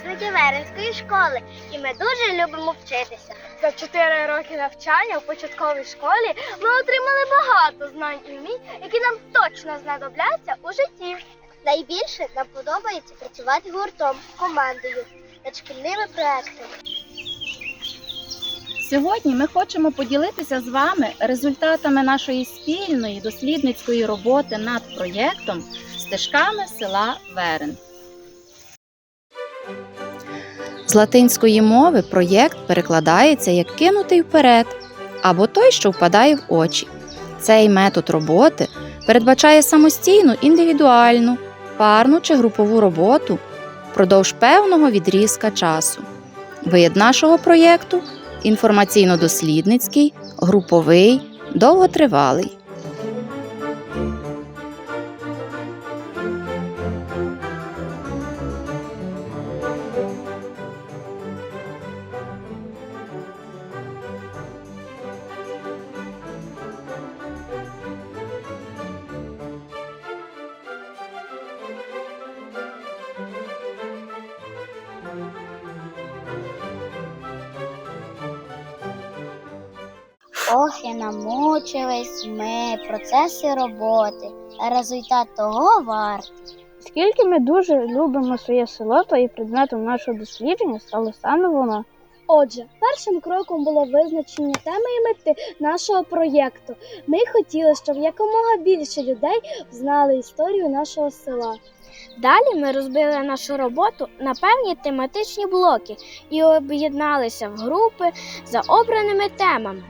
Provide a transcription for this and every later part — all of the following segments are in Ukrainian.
четвертокласники Веренської школи, і ми дуже любимо вчитися. За 4 роки навчання в початковій школі ми отримали багато знань і вмінь, які нам точно знадобляться у житті. Найбільше нам подобається працювати гуртом, командою над шкільними проектами. Сьогодні ми хочемо поділитися з вами результатами нашої спільної дослідницької роботи над проєктом стежками села Верен. З латинської мови проєкт перекладається як кинутий вперед або той, що впадає в очі. Цей метод роботи передбачає самостійну індивідуальну, парну чи групову роботу впродовж певного відрізка часу. Вид нашого проєкту інформаційно-дослідницький, груповий, довготривалий. Ох, і намучились ми, процеси роботи, а результат того вартий. Оскільки ми дуже любимо своє село, то і предметом нашого дослідження стало саме воно. Отже, першим кроком було визначення теми і мети нашого проєкту. Ми хотіли, щоб якомога більше людей знали історію нашого села. Далі ми розбили нашу роботу на певні тематичні блоки і об'єдналися в групи за обраними темами.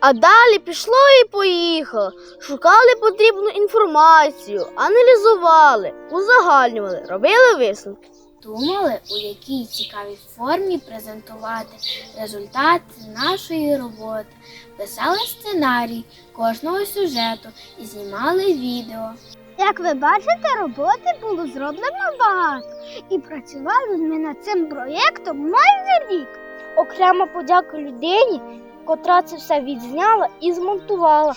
А далі пішло і поїхало. Шукали потрібну інформацію, аналізували, узагальнювали, робили висновки. Думали, у якій цікавій формі презентувати результат нашої роботи, писали сценарій кожного сюжету і знімали відео. Як ви бачите, роботи було зроблено багато, і працювали ми над цим проєктом майже рік. Окрема подяка людині, котра це все відзняла і змонтувала.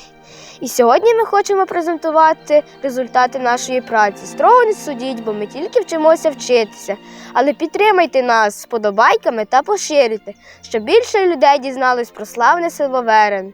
І сьогодні ми хочемо презентувати результати нашої праці. Строго не судіть, бо ми тільки вчимося вчитися. Але підтримайте нас сподобайками та поширюйте, щоб більше людей дізнались про славне село Верен.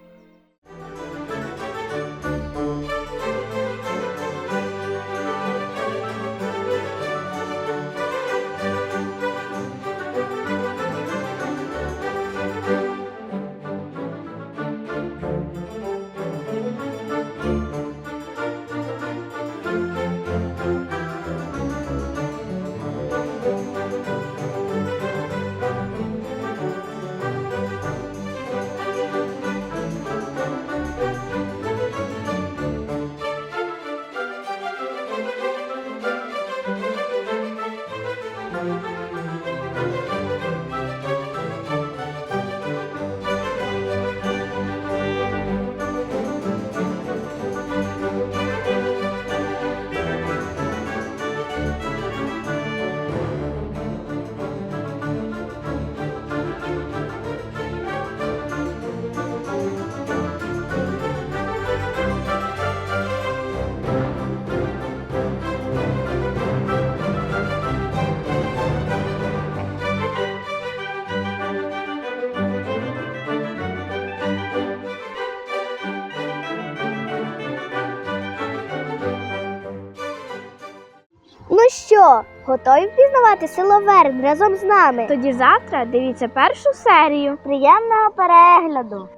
Що, готові впізнавати село Верн разом з нами? Тоді завтра дивіться першу серію. Приємного перегляду!